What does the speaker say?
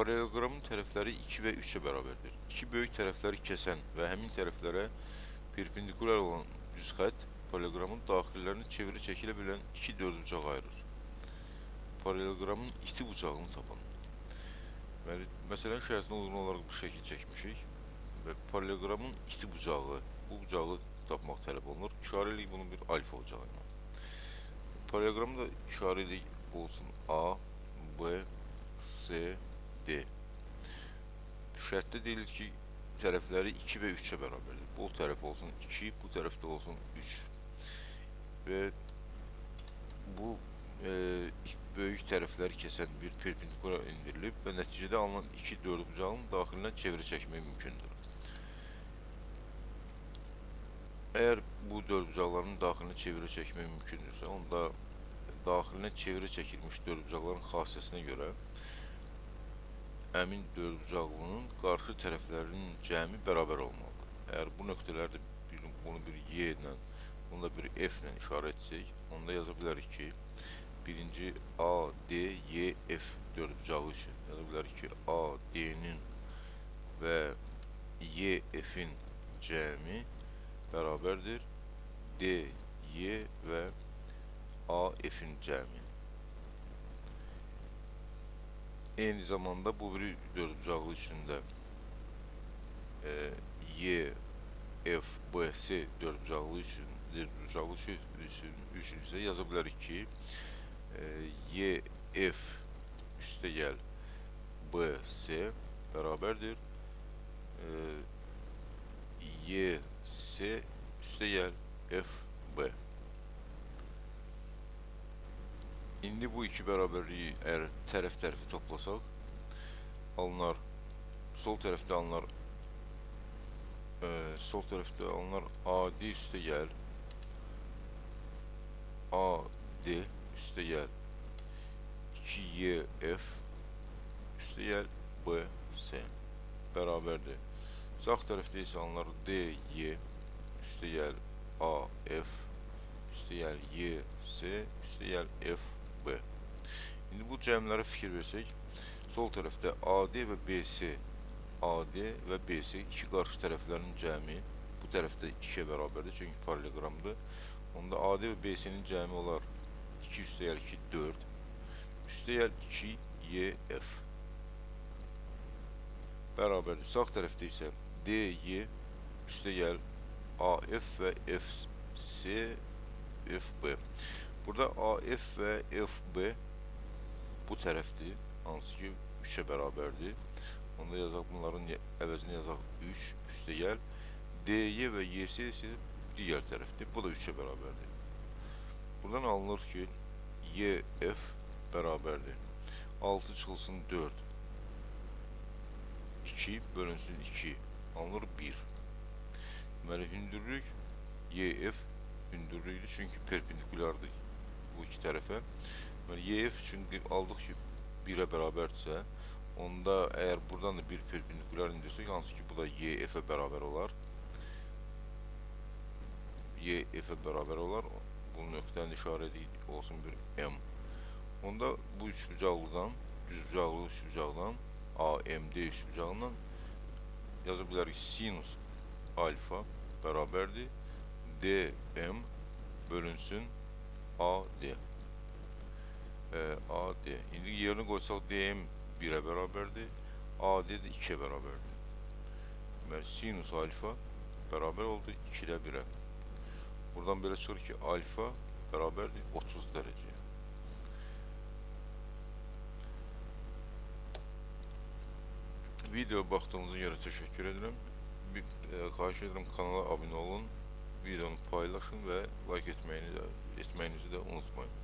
Paralelogramın tərəfləri 2 və 3-ə bərabərdir. İki böyük tərəfləri kəsən və həmin tərəflərə perpendikular olan düz xətt paralelogramın daxillərini çeviri çəkilə bilən iki dördbucaq ayırır. Paralelogramın iti bucağını tapın. Deməli, məsələnin şərtinə uyğun olaraq bu şəkil çəkmişik və paralelogramın iti bucağı, bu bucağı tapmaq tələb olunur. İşarə edirik bunun bir alfa bucağı ilə. Paralelogramı olsun A, B, C, D. Şərtdə deyilir ki, tərəfləri 2 və 3-ə bərabərdir. Bu tərəf olsun 2, bu tərəfdə olsun 3. Və bu e, böyük tərəfləri kəsən bir perpendikular endirilib və nəticədə alınan iki dördbucağın daxilinə çeviri çəkmək mümkündür. Əgər bu dördbucaqların daxilinə çeviri çəkmək mümkündürsə, onda daxilinə çeviri çəkilmiş dördbucaqların xassəsinə görə həmin dördbucaqlının qarşı tərəflərinin cəmi bərabər olmalıdır. Əgər bu nöqtələrdə bir, bunu bir Y ilə, bunu da bir F ilə işarə etsək, onda yaza bilərik ki, birinci A, D, Y, F dördbucağı üçün yaza bilərik ki, A, D-nin və Y, F-in cəmi bərabərdir D, Y və A, F-in cəmi. Eyni zamanda bu biri dördbucaqlı üçün də e, Y, F, B, C dördbucaqlı üçün dördbucaqlı üçün, üçün, üçün isə yaza bilərik ki, e, Y, F üstə gəl B, C bərabərdir e, Y, C üstə gəl F, B. İndi bu iki bərabərliyi əgər tərəf-tərəfi toplasaq, alınar sol tərəfdə alınar e, sol tərəfdə alınar AD üstə gəl AD üstə gəl 2YF üstə gəl BC bərabərdir. Sağ tərəfdə isə alınar DY üstə gəl AF üstə gəl YC üstə gəl FB. İndi bu cəmlərə fikir versək, sol tərəfdə AD və BC AD və BC iki qarşı tərəflərinin cəmi bu tərəfdə 2-yə bərabərdir çünki paralelogramdır. Onda AD və BC-nin cəmi olar 2 üstəgəl 2 4 üstəgəl 2 YF bərabərdir. Sağ tərəfdə isə DY üstəgəl AF və FC FB. Burada AF və FB bu tərəfdir, hansı ki 3-ə bərabərdir. Onda yazaq bunların əvəzinə yazaq 3 üstə gəl. DY və YS isə digər tərəfdir. Bu da 3-ə bərabərdir. Buradan alınır ki YF bərabərdir. 6 çıxılsın 4. 2 bölünsün 2. Alınır 1. Deməli hündürlük YF hündürlüydü çünki perpendikulardır bu iki tərəfə. Deməli YF aldıq ki 1-ə bərabərdirsə, onda əgər buradan da bir perpendikular indirsək, hansı ki bu da YF-ə bərabər olar. YF-ə bərabər olar. Bu nöqtənin işarəti olsun bir M. Onda bu üçbucaqlıdan, düzbucaqlı üçbucaqdan AMD üçbucağından yaza bilərik sinus alfa bərabərdir DM bölünsün AD. E, AD. İndi yerini qoysaq DM 1-ə bərabərdir, AD də 2-ə bərabərdir. Deməli sinus alfa bərabər oldu 2 ilə 1-ə. Buradan belə çıxır ki, alfa bərabərdir 30 dərəcəyə. Video baxdığınıza görə təşəkkür edirəm. Bir, e, xahiş edirəm kanala abunə olun, videonu paylaşın və like etməyini də, etməyinizi də unutmayın.